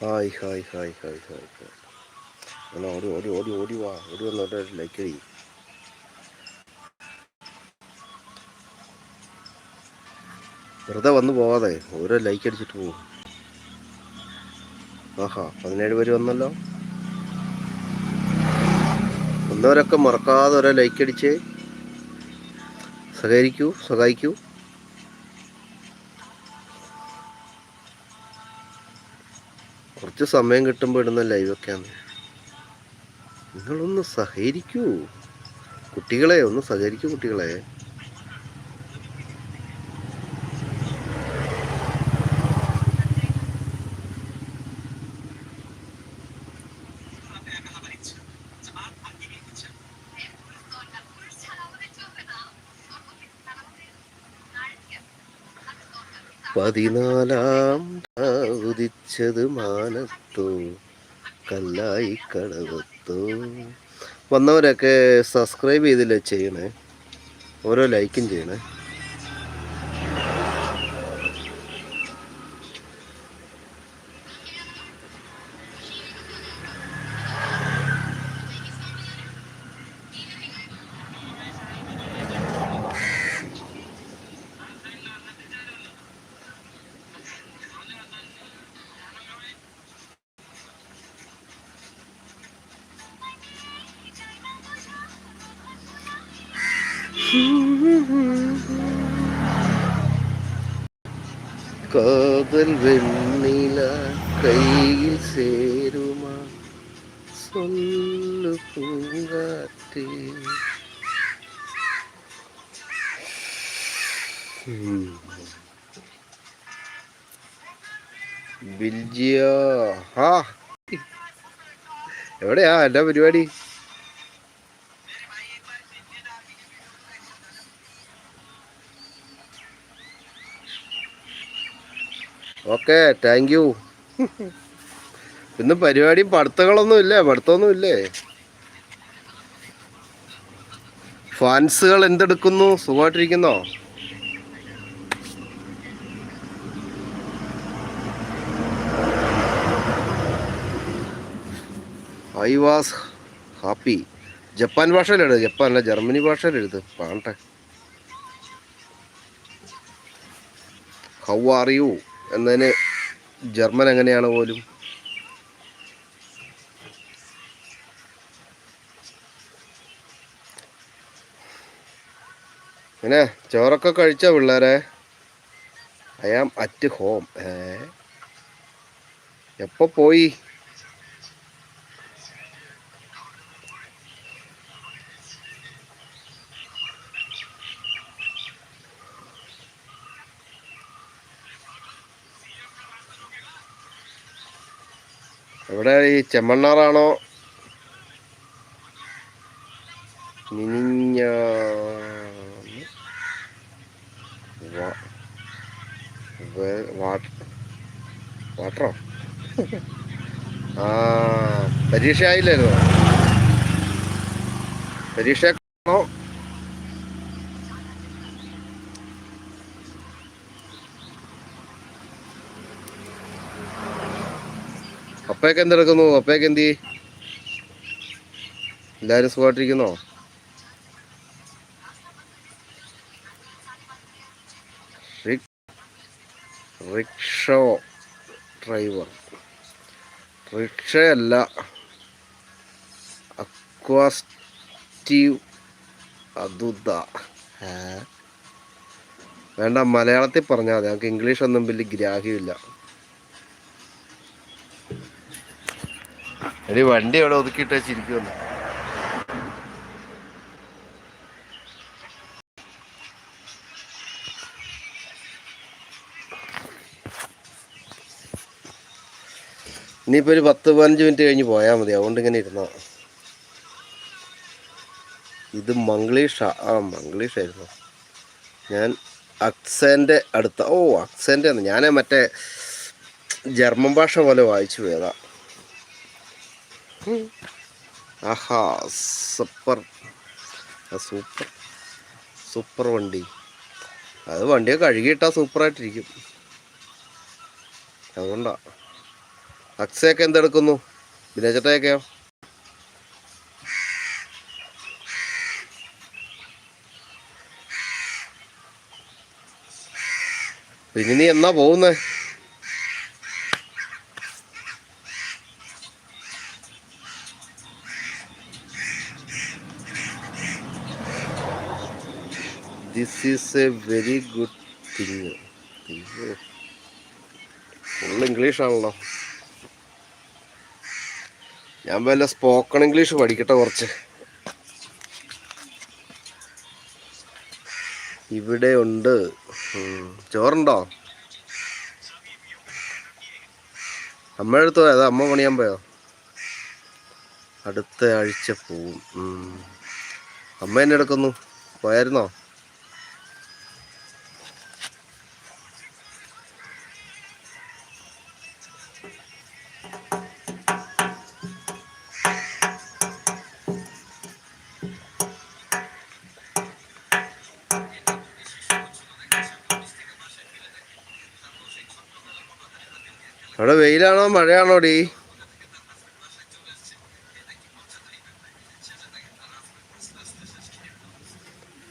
Hi hi hi hi hi hi. എന്നാ ഓടി ഓടി ഓടി ഓടി വാ. ഓടി വന്നോട്ടെ ലൈക്ക് ചെയ്യും വെറുതെ വന്നു പോവാതെ ഓരോ ലൈക്ക് അടിച്ചിട്ട് പോകും ആഹാ പതിനേഴ് പേര് വന്നല്ലോ. വന്നവരൊക്കെ മറക്കാതെ ഓരോ ലൈക്ക് അടിച്ച് സഹകരിക്കൂ സഹായിക്കൂ. കുറച്ച് സമയം കിട്ടുമ്പോൾ ഇടുന്ന ലൈവൊക്കെയാണ് നിങ്ങളൊന്ന് സഹകരിക്കൂ. കുട്ടികളെ ഒന്ന് സഹകരിക്കൂ കുട്ടികളെ. പതിനാലാം ഉദിച്ചത് മാനത്തോ കല്ലായി കടവത്തോ. വന്നവരൊക്കെ സബ്സ്ക്രൈബ് ചെയ്തില്ലേ ചെയ്യണേ? ഓരോ ലൈക്കും ചെയ്യണേ. കാതൽ വെണ്ണില കയ്യിൽ ചേരുമാ. സൊല്ലു പൂങ്കാറ്റേ. ബിൽജിയ ഹാ. എവിടെയാ? എന്റെ പരിപാടി? ഓക്കെ താങ്ക് യു ഇന്ന് പരിപാടി പഠിത്തങ്ങളൊന്നും ഇല്ലേ? പഠിത്തമൊന്നും ഇല്ലേ? ഫാൻസുകൾ എന്തെടുക്കുന്നു? സുഖമായിട്ടിരിക്കുന്നോ? ഐ വാസ് ഹാപ്പി ജപ്പാൻ ഭാഷയിലെഴുത്. ജപ്പാൻ അല്ല ജർമ്മനി ഭാഷയിലെഴുത്. പാണ്ടെ. ഹൗ ആർ യു എന്നതിന് ജർമ്മൻ എങ്ങനെയാണ് പോലും? പിന്നെ ചോറൊക്കെ കഴിച്ച പിള്ളേരെ? ഐ ആം അറ്റ് ഹോം ഏ? എപ്പോ പോയി? എവിടെ ഈ ചെമ്മണ്ണാറാണോ? മിനിഞ്ഞ വാട്ടറോ? ആ പരീക്ഷ ആയില്ലായിരുന്നോ പരീക്ഷ അപ്പയൊക്കെ എന്തെടുക്കുന്നു? അപ്പയൊക്കെ എന്തി എല്ലാവരും സുഖമായിട്ടിരിക്കുന്നോ? Rickshaw driver. റിക്ഷയല്ല. അക്വാസ്റ്റീവ് അതുത? വേണ്ട മലയാളത്തിൽ പറഞ്ഞാൽ മതി. ഞങ്ങൾക്ക് ഇംഗ്ലീഷ് ഒന്നും വലിയ ഗ്രാഹ്യമില്ല. ഒരു വണ്ടി അവിടെ ഒതുക്കിയിട്ട് ചിരിക്കുന്നു ഇനിയിപ്പോൾ ഒരു പത്ത് പതിനഞ്ച് മിനിറ്റ് കഴിഞ്ഞ് പോയാൽ മതി. അതുകൊണ്ട് ഇങ്ങനെ ഇരുന്നോ. ഇത് മംഗ്ലീഷ ആ മംഗ്ലീഷായിരുന്നു ഞാൻ അക്സേന്റെ അടുത്ത ഓ അക്സേന്റെ ഞാൻ മറ്റേ ജർമ്മൻ ഭാഷ പോലെ വായിച്ചു പോയതാ. ഉം. ആഹാ സൂപ്പർ. സൂപ്പർ. സൂപ്പർ വണ്ടി. അത് വണ്ടിയെ കഴുകിയിട്ടാൽ സൂപ്പറായിട്ടിരിക്കും. അതുകൊണ്ടാ. അക്സയൊക്കെ എന്തെടുക്കുന്നു? വിനേച്ചട്ടയൊക്കെയോ പിന്നെ നീ എന്നാ പോകുന്നേ this is a very good thing thing full ഇംഗ്ലീഷാണല്ലോ ഞാൻ വല്ല സ്പോക്കൺ ഇംഗ്ലീഷ് പഠിക്കട്ടെ കുറച്ച്. ഇവിടെ ഉണ്ട്. ചോറുണ്ടോ? അമ്മ എടുത്തോ? പോയോ അമ്മ പണിയാൻ പോയോ? അടുത്ത ആഴ്ച പോവും. അമ്മ എന്നെ എടുക്കുന്നു. പോയായിരുന്നോ? അവിടെ വെയിലാണോ മഴയാണോ ഡി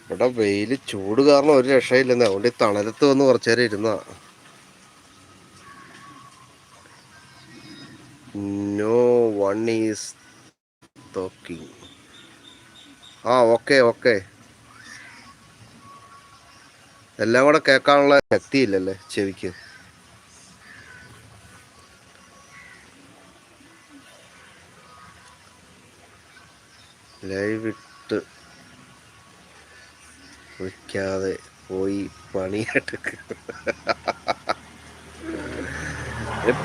ഇവിടെ വെയിൽ ചൂട് കാരണം ഒരു രക്ഷയില്ലെന്ന്. അതുകൊണ്ട് ഈ തണലത്ത് വന്ന് കുറച്ചു നേരം ഇരുന്ന. നോ വൺ ഈസ് ആ ഓക്കെ ഓക്കെ എല്ലാം കൂടെ കേൾക്കാനുള്ള ശക്തിയില്ലല്ലേ ചെവിക്ക്? ലൈവ് ഇട്ട് വിളിക്കാതെ പോയി പണിയെടുക്ക.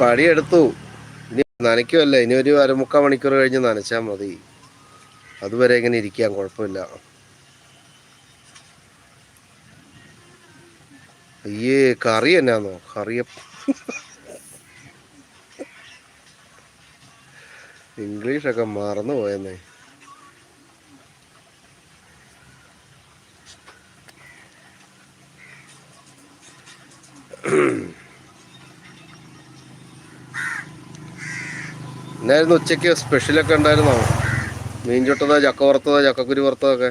പണിയെടുത്തു. ഇനി നനയ്ക്കുമല്ലേ ഇനി ഒരു അരമുക്കാൽ മണിക്കൂർ കഴിഞ്ഞ് നനച്ചാൽ മതി. അതുവരെ ഇങ്ങനെ ഇരിക്കാൻ കുഴപ്പമില്ല. അയ്യേ കറി എന്നാന്നോ? കറിയ ഇംഗ്ലീഷൊക്കെ മറന്നു പോയെന്നേ എന്നായിരുന്നു ഉച്ചയ്ക്ക് സ്പെഷ്യലൊക്കെ ഉണ്ടായിരുന്നോ? മീൻ ചുട്ടതോ ചക്ക വറുത്തതോ ചക്കക്കുരി വറുത്തതോ ഒക്കെ?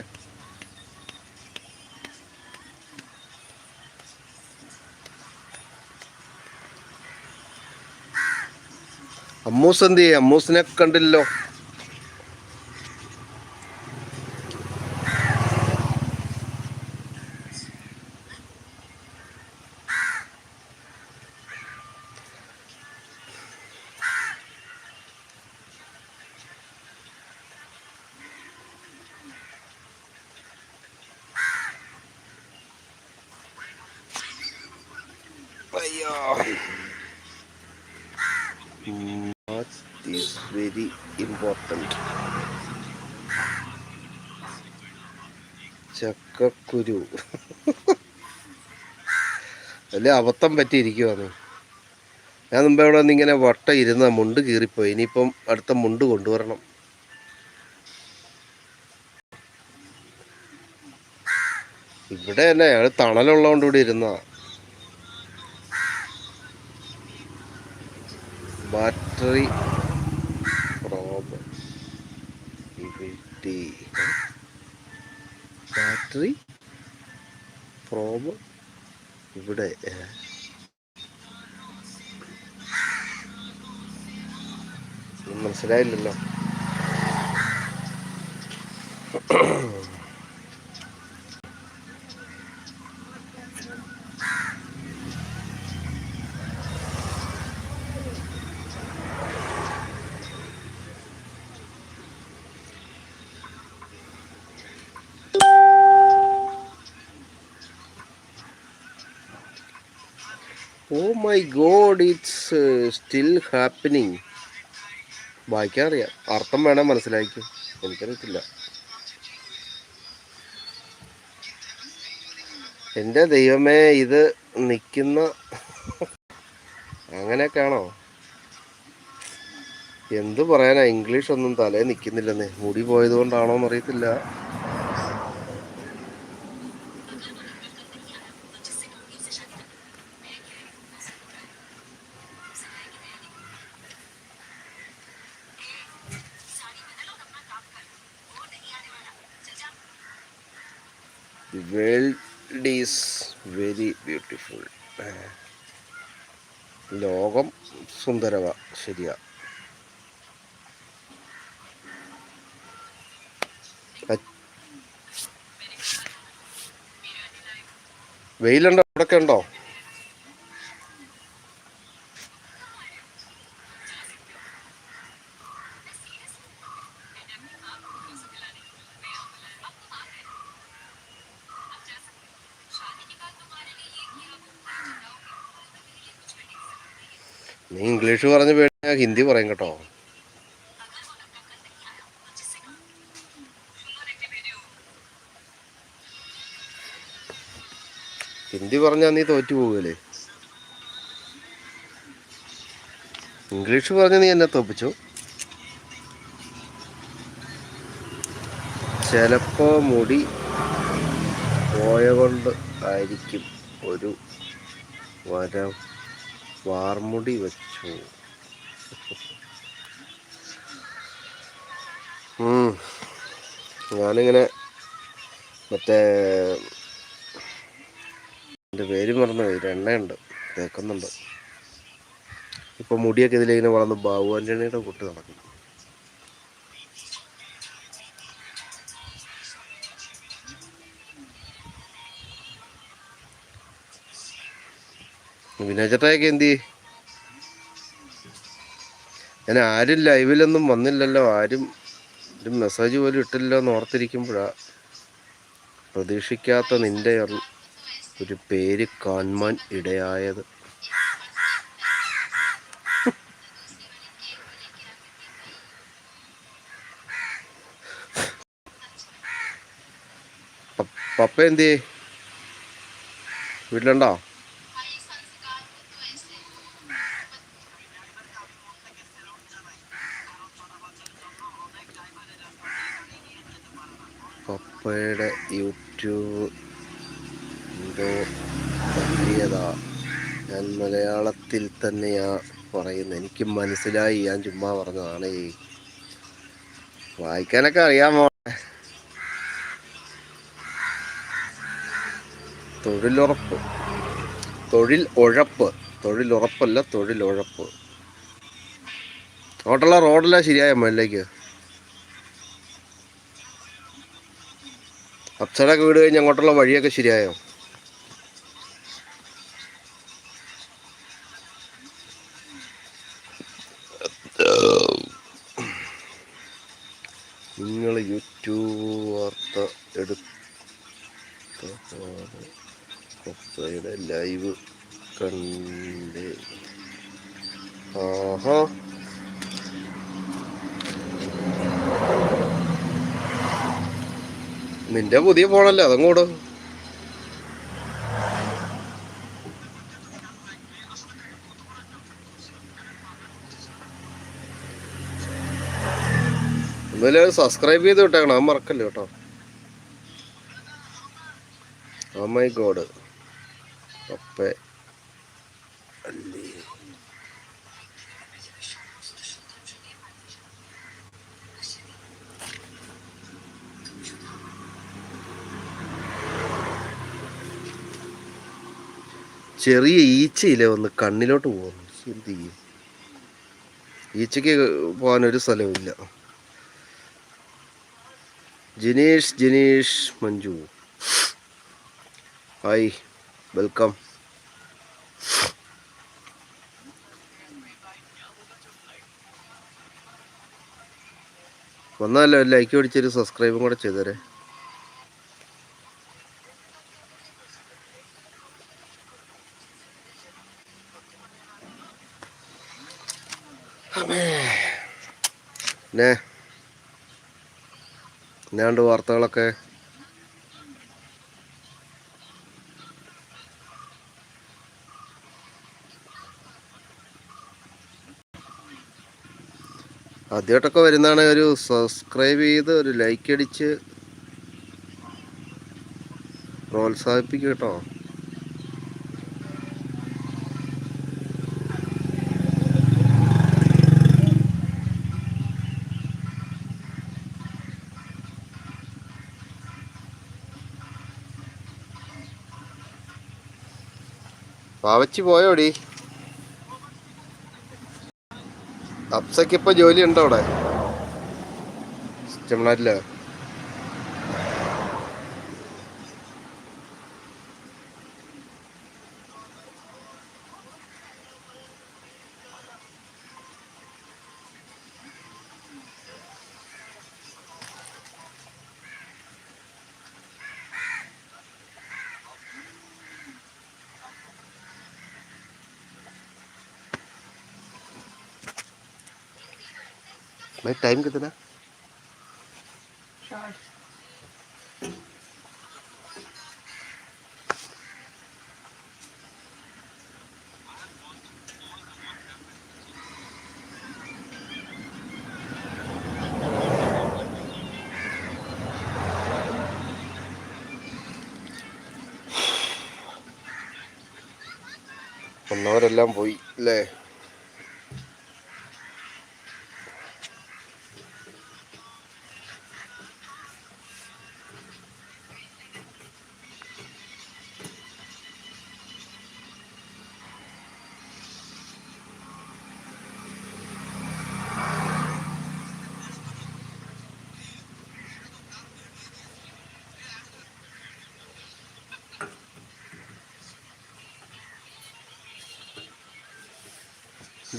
അമ്മൂസ് എന്ത് ചെയ്യും? അമ്മൂസിനെ കണ്ടില്ലല്ലോ. അയ്യോ ഈസ് വെരി ഇമ്പോർട്ടന്റ് ചക്കക്കുരു. അല്ലെ അബദ്ധം പറ്റിയിരിക്കുവാണ്. ഞാൻ മുമ്പ് ഇവിടെ നിന്ന് ഇങ്ങനെ വട്ട ഇരുന്ന മുണ്ട് കീറിപ്പോയി. ഇനിയിപ്പം അടുത്ത മുണ്ട് കൊണ്ടുവരണം. ഇവിടെ തന്നെ അയാൾ തണലുള്ളതുകൊണ്ട് ഇവിടെ ഇരുന്ന. ബാറ്ററി പ്രോബ് ഇവിടെ ബാറ്ററി പ്രോബ് ഇവിടെ മനസ്സിലായില്ലല്ലോ. ഓ my god it's still happening വായിക്കാൻ അറിയാം അർത്ഥം വേണം മനസ്സിലാക്കും. എനിക്കറിയത്തില്ല. എന്റെ ദൈവമേ ഇത് നിൽക്കുന്ന അങ്ങനെയൊക്കെയാണോ? എന്ത് പറയാനാ? ഇംഗ്ലീഷ് ഒന്നും തലേ നിൽക്കുന്നില്ലെന്നേ മുടി പോയത് കൊണ്ടാണോ എന്നറിയത്തില്ല the world is very beautiful ലോകം സുന്ദരവ ശരിയാ. വെയിലുണ്ടോ? അവിടെയൊക്കെ ഉണ്ടോ? നീ ഇംഗ്ലീഷ് പറഞ്ഞ് ഞാൻ ഹിന്ദി പറയും കേട്ടോ ഹിന്ദി പറഞ്ഞാൽ നീ തോറ്റു പോകല്ലേ ഇംഗ്ലീഷ് പറഞ്ഞ് നീ എന്നെ തോപ്പിച്ചു ചിലപ്പോ മുടി പോയ കൊണ്ട് ആയിരിക്കും ഒരു വരം വാർമുടി വെച്ചു. ഞാനിങ്ങനെ മറ്റേ എന്റെ പേര് മറന്നുപോയി എണ്ണയുണ്ട്. തേക്കുന്നുണ്ട്. ഇപ്പം മുടിയൊക്കെ ഇതിലിങ്ങനെ വളർന്ന് ബാബു കൂട്ട് നടക്കും വിനോചേട്ടായൊക്കെ എന്തി ഞാൻ ആരും ലൈവിലൊന്നും വന്നില്ലല്ലോ. ആരും ഒരു മെസ്സേജ് പോലും ഇട്ടില്ല എന്ന് ഓർത്തിരിക്കുമ്പോഴാണ് പ്രതീക്ഷിക്കാത്ത നിന്റെ ഒരു- പേര് കാണുവാൻ ഇടയായത്. പപ്പ എന്തിയേ? വീട്ടിലുണ്ടോ പപ്പയുടെ യൂട്യൂബ് എന്തോ വലിയതാ ഞാൻ മലയാളത്തിൽ തന്നെയാ പറയുന്നത് എനിക്ക് മനസ്സിലായി. ഞാൻ ചുമ്മാ പറഞ്ഞതാണ് വായിക്കാനൊക്കെ അറിയാമോ? തൊഴിലുറപ്പ്. തൊഴിൽ ഉഴപ്പ് തൊഴിലുറപ്പല്ല തൊഴിലുഴപ്പ്. അങ്ങോട്ടുള്ള റോഡല്ല ശരിയായ മുകളിലേക്ക്? അപ്സരൊക്കെ വീട് കഴിഞ്ഞ് അങ്ങോട്ടുള്ള വഴിയൊക്കെ ശരിയായോ? ലൈവ് കണ്ട്. ആഹാ. നിന്റെ പുതിയ ഫോണല്ലേ അതങ്ങോട് ഒന്നുമില്ല സബ്സ്ക്രൈബ് ചെയ്ത് വിട്ടേക്കണം അത് മറക്കല്ലേ കേട്ടോ. ഓ മൈ ഗോഡ് പപ്പേ അല്ലേ ചെറിയ ഈച്ചയില്ലേ വന്ന് കണ്ണിലോട്ട് പോകുന്നു. എന്ത് ചെയ്യും? ഈച്ചയ്ക്ക് പോകാനൊരു ഒരു സ്ഥലവുമില്ല. ജിനീഷ് ജിനീഷ് മഞ്ജു. ഹായ്. വെൽക്കം വന്നാലോ ലൈക്ക് പിടിച്ചൊരു സബ്സ്ക്രൈബും കൂടെ ചെയ്തേരെ പിന്നെ എന്നാണ്ട് വാർത്തകളൊക്കെ? ആദ്യമായിട്ടൊക്കെ വരുന്നതാണ് ഒരു സബ്സ്ക്രൈബ് ചെയ്ത് ഒരു ലൈക്ക് അടിച്ച് പ്രോത്സാഹിപ്പിക്കും കേട്ടോ. പാവച്ചി പോയോടി? അപ്സയ്ക്ക് ഇപ്പൊ ജോലി ഉണ്ടോ അവിടെ ചെമ്മനാട്ടിൽ Mấy tém cái tên á ഒന്നവരെല്ലാം പോയി അല്ലേ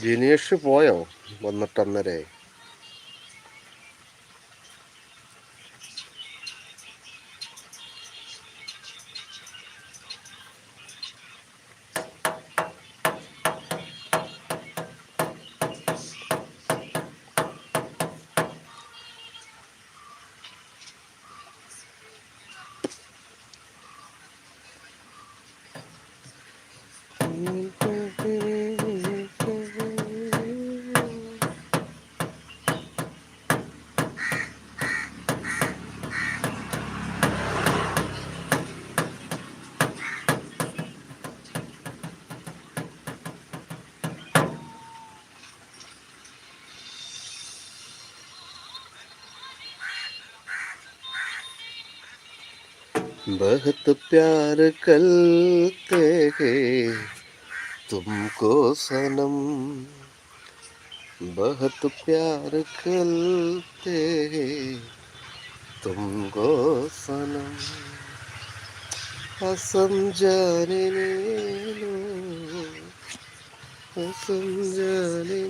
ജിനേഷ് പോയോ? വന്നിട്ട് അന്നേരെ बहुत प्यार करते हैं तुमको सनम। बहुत प्यार करते हैं तुमको सनम। असम जाने असम जाने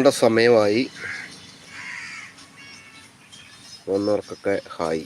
പോകേണ്ട സമയമായി. വന്നവർക്കൊക്കെ ഹായ്